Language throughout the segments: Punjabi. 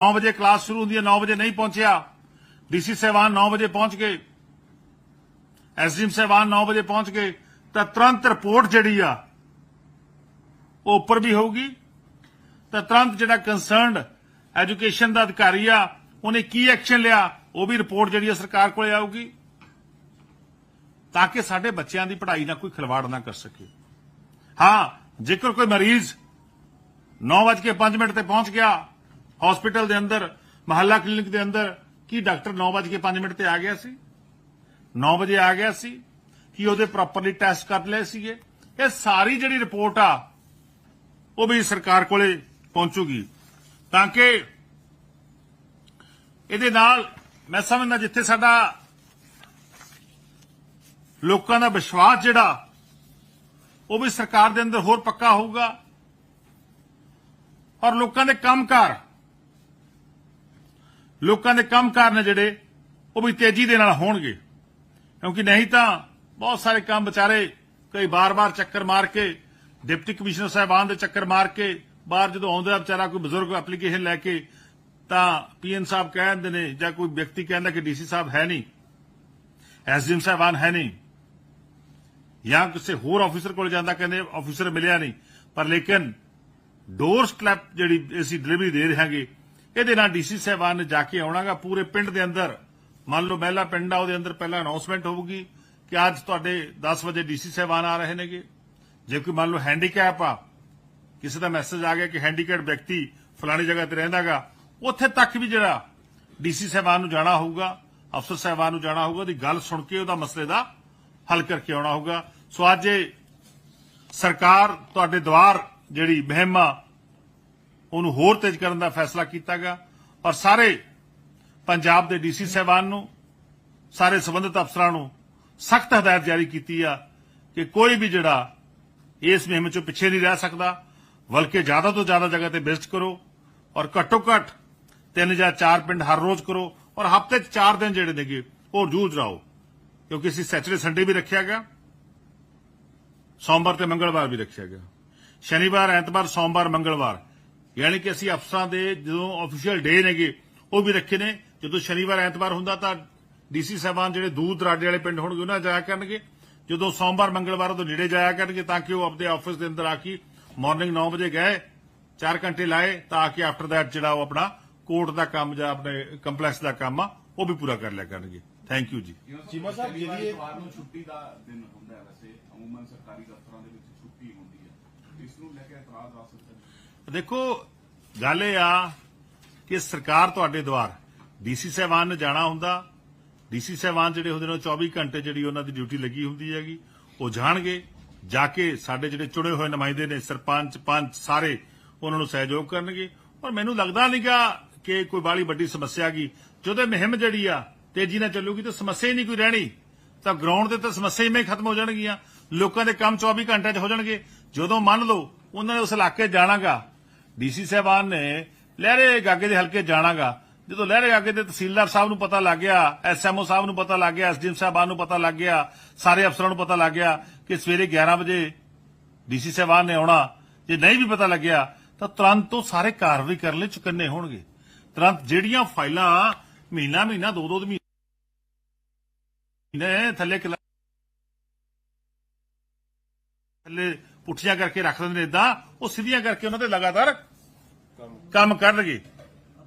9 ਵਜੇ ਕਲਾਸ ਸ਼ੁਰੂ ਹੁੰਦੀ ਹੈ 9 ਵਜੇ ਨਹੀਂ ਪਹੁੰਚਿਆ। ਡੀਸੀ ਸਹਿਬਾਨ 9 ਵਜੇ ਪਹੁੰਚ ਗਏ। ਐਸਡੀਐਮ ਸਹਿਬਾਨ 9 ਵਜੇ ਪਹੁੰਚ ਗਏ। ਤਾਂ ਤੁਰੰਤ ਰਿਪੋਰਟ ਜਿਹੜੀ ਆ, ਉਹ ਉੱਪਰ ਵੀ ਹੋਊਗੀ। ਤਾਂ ਤੁਰੰਤ ਜਿਹੜਾ ਕੰਸਰਨਡ ਐਜੂਕੇਸ਼ਨ ਦਾ ਅਧਿਕਾਰੀ ਆ, ਉਹਨੇ ਕੀ ਐਕਸ਼ਨ ਲਿਆ, ਉਹ ਵੀ ਰਿਪੋਰਟ ਜਿਹੜੀ ਆ ਸਰਕਾਰ ਕੋਲੇ ਆਊਗੀ। ਤਾਂ ਕਿ ਸਾਡੇ ਬੱਚਿਆਂ ਦੀ ਪੜ੍ਹਾਈ ਨਾਲ ਕੋਈ ਖਿਲਵਾੜ ਨਾ ਕਰ ਸਕੇ। ਹਾਂ, ਜੇਕਰ ਕੋਈ ਮਰੀਜ਼ 9:05 ਮਿੰਟ ਤੇ ਪਹੁੰਚ ਗਿਆ ਹਸਪੀਟਲ ਦੇ ਅੰਦਰ, ਮਹੱਲਾ ਕਲੀਨਿਕ ਦੇ ਅੰਦਰ, ਕੀ ਡਾਕਟਰ 9:05 ਮਿੰਟ ਤੇ ਆ ਗਿਆ ਸੀ? 9 ਵਜੇ ਆ ਗਿਆ ਸੀ, ਕੀ ਉਹਦੇ ਪ੍ਰੋਪਰਲੀ ਟੈਸਟ ਕਰ ਲਏ ਸੀਗੇ? ਇਹ ਸਾਰੀ ਜਿਹੜੀ ਰਿਪੋਰਟ ਆ, ਉਹ ਵੀ ਸਰਕਾਰ ਕੋਲੇ ਪਹੁੰਚੂਗੀ। ਤਾਂ ਕਿ ਇਹਦੇ ਨਾਲ ਮੈਂ ਸਮਝਦਾ ਜਿੱਥੇ ਸਾਡਾ ਲੋਕਾਂ ਦਾ ਵਿਸ਼ਵਾਸ ਜਿਹੜਾ, ਉਹ ਵੀ ਸਰਕਾਰ ਦੇ ਅੰਦਰ ਹੋਰ ਪੱਕਾ ਹੋਊਗਾ। ਔਰ ਲੋਕਾਂ ਦੇ ਕੰਮਕਾਰ ਲੋਕਾਂ ਦੇ ਕੰਮਕਾਰ ਨੇ ਜਿਹੜੇ, ਉਹ ਵੀ ਤੇਜ਼ੀ ਦੇ ਨਾਲ ਹੋਣਗੇ। ਕਿਉਂਕਿ ਨਹੀਂ ਤਾਂ ਬਹੁਤ ਸਾਰੇ ਕੰਮ ਵਿਚਾਰੇ ਕਈ ਬਾਰ-ਬਾਰ ਚੱਕਰ ਮਾਰ ਕੇ, ਡਿਪਟੀ ਕਮਿਸ਼ਨਰ ਸਾਹਿਬਾਨ ਦੇ ਚੱਕਰ ਮਾਰ ਕੇ, ਬਾਹਰ ਜਦੋਂ ਆਉਂਦਾ ਵਿਚਾਰਾ ਕੋਈ ਬਜ਼ੁਰਗ ਐਪਲੀਕੇਸ਼ਨ ਲੈ ਕੇ, ਤਾਂ ਪੀਐਨ ਸਾਹਿਬ ਕਹਿੰਦੇ ਨੇ ਜਾਂ ਕੋਈ ਵਿਅਕਤੀ ਕਹਿੰਦਾ ਕਿ ਡੀਸੀ ਸਾਹਿਬ ਹੈ ਨਹੀਂ, ਐਸਡੀਐਮ ਸਾਹਿਬਾਨ ਹੈ ਨਹੀਂ, ਜਾਂ ਕਿਸੇ ਹੋਰ ਆਫੀਸਰ ਕੋਲ ਜਾਂਦਾ ਕਹਿੰਦੇ ਆਫੀਸਰ ਮਿਲਿਆ ਨਹੀਂ, ਪਰ ਲੇਕਿਨ ਡੋਰ ਸਟੈਪ ਜਿਹੜੀ ਅਸੀਂ ਡਿਲੀਵਰੀ ਦੇ ਰਹਾਂਗੇ ਇਹਦੇ ਨਾਲ ਡੀਸੀ ਸਾਹਿਬਾਨ ਨੇ ਜਾ ਕੇ ਆਉਣਾਗਾ ਪੂਰੇ ਪਿੰਡ ਦੇ ਅੰਦਰ। ਮੰਨ ਲਓ ਮਹਿਲਾ ਪਿੰਡ ਆ, ਉਹਦੇ ਅੰਦਰ ਪਹਿਲਾਂ ਅਨਾਉਂਸਮੈਂਟ ਹੋਊਗੀ ਕਿ ਅੱਜ ਤੁਹਾਡੇ 10 ਵਜੇ ਡੀਸੀ ਸਾਹਿਬਾਨ ਆ ਰਹੇ ਨੇਗੇ। ਜੇ ਕੋਈ ਮੰਨ ਲਓ ਹੈਂਡੀਕੈਪ ਆ, ਕਿਸੇ ਦਾ ਮੈਸੇਜ ਆ ਗਿਆ ਕਿ ਹੈਂਡੀਕੈਪ ਵਿਅਕਤੀ ਫਲਾਣੀ ਜਗ੍ਹਾ ਤੇ ਰਹਿੰਦਾਗਾ, ਉੱਥੇ ਤੱਕ ਵੀ ਜਿਹੜਾ ਡੀਸੀ ਸਾਹਿਬਾਨ ਨੂੰ ਜਾਣਾ ਹੋਊਗਾ, ਅਫਸਰ ਸਾਹਿਬਾਨ ਨੂੰ ਜਾਣਾ ਹੋਊਗਾ, ਉਹਦੀ ਗੱਲ ਸੁਣ ਕੇ ਉਹਦਾ ਮਸਲੇ ਦਾ ਹੱਲ ਕਰਕੇ ਆਉਣਾ ਹੋਊਗਾ। ਸੋ ਅੱਜ ਸਰਕਾਰ ਤੁਹਾਡੇ ਦੁਆਰ ਜਿਹੜੀ ਮੁਹਿੰਮ ਆ ਉਹਨੂੰ ਹੋਰ ਤੇਜ਼ ਕਰਨ ਦਾ ਫੈਸਲਾ ਕੀਤਾ ਗਿਆ ਔਰ ਸਾਰੇ ਪੰਜਾਬ ਦੇ ਡੀਸੀ ਸਾਹਿਬਾਨ ਨੂੰ, ਸਾਰੇ ਸਬੰਧਤ ਅਫਸਰਾਂ ਨੂੰ ਸਖਤ ਹਦਾਇਤ ਜਾਰੀ ਕੀਤੀ ਆ ਕਿ ਕੋਈ ਵੀ ਜਿਹੜਾ ਇਸ ਮੁਹਿੰਮ ਚੋਂ ਪਿੱਛੇ ਨਹੀਂ ਰਹਿ ਸਕਦਾ, ਬਲਕਿ ਜ਼ਿਆਦਾ ਤੋਂ ਜ਼ਿਆਦਾ ਜਗ੍ਹਾ ਤੇ ਵਿਜ਼ਿਟ ਕਰੋ ਔਰ ਘੱਟੋ ਘੱਟ ਤਿੰਨ ਜਾਂ ਚਾਰ ਪਿੰਡ ਹਰ ਰੋਜ਼ ਕਰੋ ਔਰ ਹਫ਼ਤੇ 'ਚ ਚਾਰ ਦਿਨ ਜਿਹੜੇ ਨੇਗੇ ਉਹ ਜੂਝ ਰਹੋ ਕਿਉਂਕਿ ਅਸੀਂ ਸੈਚਰਡੇ, ਸੰਡੇ ਵੀ ਰੱਖਿਆ ਗਿਆ ਸੋਮਵਾਰ ਤੇ ਮੰਗਲਵਾਰ ਵੀ ਰੱਖਿਆ ਗਿਆ ਸ਼ਨੀਵਾਰ, ਐਤਵਾਰ, ਸੋਮਵਾਰ, ਮੰਗਲਵਾਰ ਯਾਨੀ ਕਿ ਅਸੀਂ ਅਫਸਰਾਂ ਦੇ ਜਦੋਂ ਅਫੀਸ਼ੀਅਲ ਡੇ ਨੇਗੇ ਉਹ ਵੀ ਰੱਖੇ ਨੇ। ਜਦੋਂ ਸ਼ਨੀਵਾਰ ਐਤਵਾਰ ਹੁੰਦਾ ਤਾਂ ਡੀਸੀ ਸਾਹਿਬਾਨ ਜਿਹੜੇ ਦੂਰ ਦਰਾਡੇ ਵਾਲੇ ਪਿੰਡ ਹੋਣਗੇ ਉਹਨਾਂ ਜਾਇਆ ਕਰਨਗੇ। ਜਦੋਂ ਸੋਮਵਾਰ ਮੰਗਲਵਾਰ ਤੋਂ ਨੇੜੇ ਜਾਇਆ ਕਰਨਗੇ ਤਾਂ ਕਿ ਉਹ ਆਪਣੇ ਆਫਿਸ ਦੇ ਅੰਦਰ ਆ ਕੇ ਮਾਰਨਿੰਗ 9 ਵਜੇ ਗਏ 4 ਘੰਟੇ ਲਾਏ ਤਾਂ ਕਿ ਆਫਟਰ ਦੈਟ ਜਿਹੜਾ ਉਹ ਆਪਣਾ ਕੋਰਟ ਦਾ ਕੰਮ ਜਾਂ ਆਪਣੇ ਕੰਪਲੈਕਸ ਦਾ ਕੰਮ ਆ ਉਹ ਵੀ ਪੂਰਾ ਕਰ ਲਿਆ ਕਰਨਗੇ। ਥੈਂਕ ਯੂ ਜੀ। ਚੀਮਾ ਸਾਹਿਬ ਜਿਹੜੀ ਇਹ- ਐਤਵਾਰ ਨੂੰ ਛੁੱਟੀ ਦਾ ਦਿਨ ਹੁੰਦਾ ਹੈ ਵੈਸੇ ਅਮੂਮਨ ਸਰਕਾਰੀ ਦਫ਼ਤਰਾਂ ਦੇ ਵਿੱਚ ਛੁੱਟੀ ਹੁੰਦੀ ਹੈ। ਇਸ ਨੂੰ ਲੈ ਕੇ ਇਤਰਾਜ਼ ਆ ਸਕਦਾ ਦੇਖੋ, ਗੱਲ ਇਹ ਆ ਕਿ ਸਰਕਾਰ ਤੁਹਾਡੇ ਦੁਆਰ, ਡੀਸੀ ਸਾਹਿਬਾਨ ਨੇ ਜਾਣਾ ਹੁੰਦਾ, ਡੀਸੀ ਸਾਹਿਬਾਨ ਜਿਹੜੇ ਹੁੰਦੇ ਨੇ ਉਹ 24 ਘੰਟੇ ਜਿਹੜੀ ਉਹਨਾਂ ਦੀ ਡਿਊਟੀ ਲੱਗੀ ਹੁੰਦੀ ਹੈਗੀ, ਉਹ ਜਾਣਗੇ, ਜਾ ਕੇ ਸਾਡੇ ਜਿਹੜੇ ਚੁਣੇ ਹੋਏ ਨੁਮਾਇੰਦੇ ਨੇ, ਸਰਪੰਚ, ਪੰਚ ਸਾਰੇ ਉਹਨਾਂ ਨੂੰ ਸਹਿਯੋਗ ਕਰਨਗੇ। ਔਰ ਮੈਨੂੰ ਲੱਗਦਾ ਨਹੀਂਗਾ ਕਿ ਕੋਈ ਬਾਲੀ ਵੱਡੀ ਸਮੱਸਿਆ ਗਈ ਜਦੋਂ ਇਹ ਮੁਹਿੰਮ ਜਿਹੜੀ ਆ ਤੇਜ਼ੀ ਨਾਲ ਚੱਲੂਗੀ ਤਾਂ ਸਮੱਸਿਆ ਹੀ ਨਹੀਂ ਕੋਈ ਰਹਿਣੀ। ਤਾਂ ਗਰਾਊਂਡ ਤੇ ਤਾਂ ਸਮੱਸਿਆ ਹੀ ਮੈਂ ਖਤਮ ਹੋ ਜਾਣਗੀਆਂ। ਲੋਕਾਂ ਦੇ ਕੰਮ 24 ਘੰਟਿਆਂ 'ਚ ਹੋ ਜਾਣਗੇ। ਜਦੋਂ ਮੰਨ ਲਓ ਉਹਨਾਂ ਨੇ ਉਸ ਇਲਾਕੇ 'ਚ ਜਾਣਾਗਾ ਡੀਸੀ ਸਾਹਿਬਾਨ ਨੇ ਲਹਿਰੇ ਗਾਗੇ ਦੇ ਹਲਕੇ ਜਾਣਾਗਾ। ਜਦੋਂ ਲਹਿਰੇ ਗਾਗੇ ਦੇ ਤਹਿਸੀਲਦਾਰ ਸਾਹਿਬ ਨੂੰ ਪਤਾ ਲੱਗ ਗਿਆ, ਐਸਐਮਓ ਸਾਹਿਬ ਨੂੰ ਪਤਾ ਲੱਗ ਗਿਆ, ਐਸਡੀਐਮ ਸਾਹਿਬਾਨ ਨੂੰ ਪਤਾ ਲੱਗ ਗਿਆ, ਸਾਰੇ ਅਫਸਰਾਂ ਨੂੰ ਪਤਾ ਲੱਗ ਗਿਆ ਕਿ ਸਵੇਰੇ 11 ਵਜੇ ਡੀਸੀ ਸਾਹਿਬਾਨ ਨੇ ਆਉਣਾ। ਜੇ ਨਹੀਂ ਵੀ ਪਤਾ ਲੱਗਿਆ, ਤਾਂ ਤੁਰੰਤ ਉਹ ਸਾਰੇ ਕਾਰਵਾਈ ਕਰਨ ਲਈ ਚੁਕੰਨੇ ਹੋਣਗੇ। ਤੁਰੰਤ ਜਿਹੜੀਆਂ ਫਾਈਲਾਂ ਮਹੀਨਾ ਮਹੀਨਾ, ਦੋ ਦੋ ਮਹੀਨੇ ਥੱਲੇ ਥੱਲੇ ਪੁੱਠੀਆਂ ਕਰਕੇ ਰੱਖ ਦਿੰਦੇ ਨੇ ਇਦਾਂ ਉਹ ਸਿੱਧੀਆਂ ਕਰਕੇ ਉਹਨਾਂ ਤੇ ਲਗਾਤਾਰ ਕੰਮ ਕਰਨਗੇ।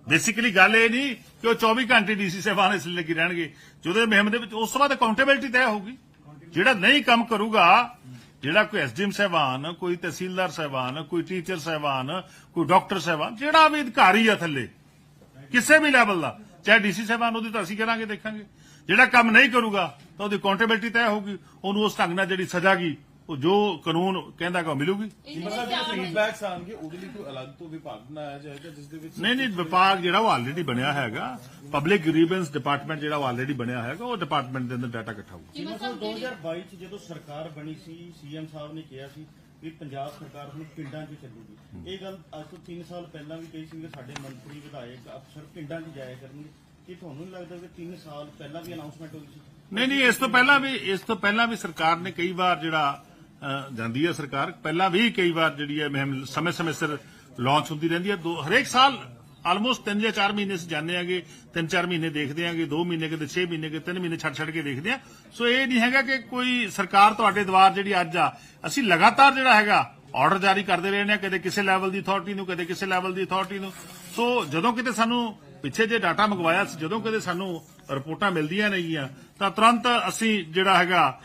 ਬੇਸਿਕਲੀ ਗੱਲ ਇਹ ਨਹੀਂ ਕਿ ਉਹ 24 ਘੰਟੇ ਡੀਸੀ ਸਾਹਿਬਾਨ ਇਸ ਲਈ ਲੱਗੀ ਰਹਿਣਗੇ। ਜਦੋਂ ਇਹ ਮੁਹਿੰਮ ਦੇ ਵਿੱਚ ਉਸ ਤੋਂ ਬਾਅਦ ਅਕਾਊਂਟੇਬਿਲਟੀ ਤੈਅ ਹੋਊਗੀ। ਜਿਹੜਾ ਨਹੀਂ ਕੰਮ ਕਰੂਗਾ, ਜਿਹੜਾ ਕੋਈ ਐਸਡੀਐਮ ਸਾਹਿਬਾਨ, ਕੋਈ ਤਹਿਸੀਲਦਾਰ ਸਾਹਿਬਾਨ, ਕੋਈ ਟੀਚਰ ਸਾਹਿਬਾਨ, ਕੋਈ ਡਾਕਟਰ ਸਾਹਿਬਾਨ, ਜਿਹੜਾ ਵੀ ਅਧਿਕਾਰੀ ਆ ਥੱਲੇ, ਕਿਸੇ ਵੀ ਲੈਵਲ ਦਾ, ਚਾਹੇ ਡੀਸੀ ਸਾਹਿਬਾਨ ਉਹਦੀ ਤਾਂ ਅਸੀਂ ਕਰਾਂਗੇ, ਦੇਖਾਂਗੇ। ਜਿਹੜਾ ਕੰਮ ਨਹੀਂ ਕਰੂਗਾ ਤਾਂ ਉਹਦੀ ਅਕਾਊਂਟੇਬਿਲਟੀ ਤੈਅ ਹੋਊਗੀ। ਉਹਨੂੰ ਉਸ ਢੰਗ ਨਾਲ ਜਿਹੜੀ ਸਜ਼ਾ ਗਈ ਉਹ ਜੋ ਕਾਨੂੰਨ ਕਹਿੰਦਾ ਕਿ ਮਿਲੂਗੀ। ਚੀਮਾ ਸਾਹਿਬ ਜਿਹੜੇ ਫੀਡਬੈਕਸ ਆਣਗੇ ਉਹਦੇ ਲਈ ਕੋਈ ਅਲੱਗ ਤੋਂ ਵਿਭਾਗ ਬਣਾਇਆ ਜਾਏਗਾ ਜਿਸ ਦੇ ਵਿੱਚ ਨਹੀਂ ਨਹੀਂ ਵਿਭਾਗ ਜਿਹੜਾ ਉਹ ਆਲਰੇਡੀ ਬਣਿਆ ਹੈਗਾ। ਪਬਲਿਕ ਗ੍ਰੀਵੈਂਸ ਡਿਪਾਰਟਮੈਂਟ ਜਿਹੜਾ ਉਹ ਆਲਰੇਡੀ ਬਣਿਆ ਹੈਗਾ ਉਹ ਡਿਪਾਰਟਮੈਂਟ ਦੇ ਅੰਦਰ ਡਾਟਾ ਇਕੱਠਾ ਹੋਊਗਾ। ਚੀਮਾ ਸਾਹਿਬ 2022 ਚ ਜਦੋਂ ਸਰਕਾਰ ਬਣੀ ਸੀ ਸੀਐਮ ਸਾਹਿਬ ਨੇ ਕਿਹਾ ਸੀ ਵੀ ਪੰਜਾਬ ਸਰਕਾਰ ਹੁਣ ਪਿੰਡਾਂ 'ਚ ਚੱਲੂਗੀ। ਇਹ ਗੱਲ ਅੱਜ ਤੋਂ 3 ਸਾਲ ਪਹਿਲਾਂ ਵੀ ਕਹੀ ਸੀ ਕਿ ਸਾਡੇ ਮੰਤਰੀ ਵਿਧਾਇਕ ਅਫਸਰ ਪਿੰਡਾਂ 'ਚ ਜਾਇਆ ਕਰਨਗੇ। ਕੀ ਤੁਹਾਨੂੰ ਨਹੀਂ ਲੱਗਦਾ ਕਿ 3 ਸਾਲ ਪਹਿਲਾਂ ਵੀ ਅਨਾਉਂਸਮੈਂਟ ਹੋਈ ਸੀ? ਨਹੀਂ ਨਹੀਂ ਇਸ ਤੋਂ ਪਹਿਲਾਂ ਵੀ ਇਸ ਤੋਂ ਪਹਿਲਾਂ ਵੀ ਸਰਕਾਰ ਨੇ ਕਈ ਵਾਰ ਜਿਹੜਾ ਜਾਂਦੀ ਹੈ ਸਰਕਾਰ। ਪਹਿਲਾਂ ਵੀ ਕਈ ਵਾਰ ਜਿਹੜੀ ਹੈ ਮੁਹਿੰਮ ਸਮੇਂ ਸਮੇਂ ਸਿਰ ਲਾਂਚ ਹੁੰਦੀ ਰਹਿੰਦੀ ਹੈ। ਹਰੇਕ ਸਾਲ ਆਲਮੋਸਟ 3 ਜਾਂ 4 ਮਹੀਨੇ ਅਸੀਂ ਜਾਂਦੇ ਆਂਗੇ 3-4 ਮਹੀਨੇ ਦੇਖਦੇ ਆਂਗੇ 2 ਮਹੀਨੇ ਕਿਤੇ 6 ਮਹੀਨੇ ਕਿਤੇ 3 ਮਹੀਨੇ ਛੱਡ ਛੱਡ ਕੇ ਦੇਖਦੇ ਆ। ਸੋ ਇਹ ਨਹੀਂ ਹੈਗਾ ਕਿ ਕੋਈ ਸਰਕਾਰ ਤੁਹਾਡੇ ਦਵਾਰ ਜਿਹੜੀ ਅੱਜ ਆ, ਅਸੀਂ ਲਗਾਤਾਰ ਜਿਹੜਾ ਹੈਗਾ ਆਰਡਰ ਜਾਰੀ ਕਰਦੇ ਰਹਿੰਦੇ ਨੇ ਕਦੇ ਕਿਸੇ ਲੈਵਲ ਦੀ ਅਥਾਰਟੀ ਨੂੰ, ਕਦੇ ਕਿਸੇ ਲੈਵਲ ਦੀ ਅਥਾਰਟੀ ਨੂੰ। ਸੋ ਜਦੋਂ ਕਿਤੇ ਸਾਨੂੰ ਪਿੱਛੇ ਜੇ ਡਾਟਾ ਮੰਗਵਾਇਆ ਸੀ, ਜਦੋਂ ਕਦੇ ਸਾਨੂੰ ਰਿਪੋਰਟਾਂ ਮਿਲਦੀਆਂ ਨੇਗੀਆਂ, ਤਾਂ ਤੁਰੰਤ ਅਸੀਂ ਜਿਹੜਾ ਹੈਗਾ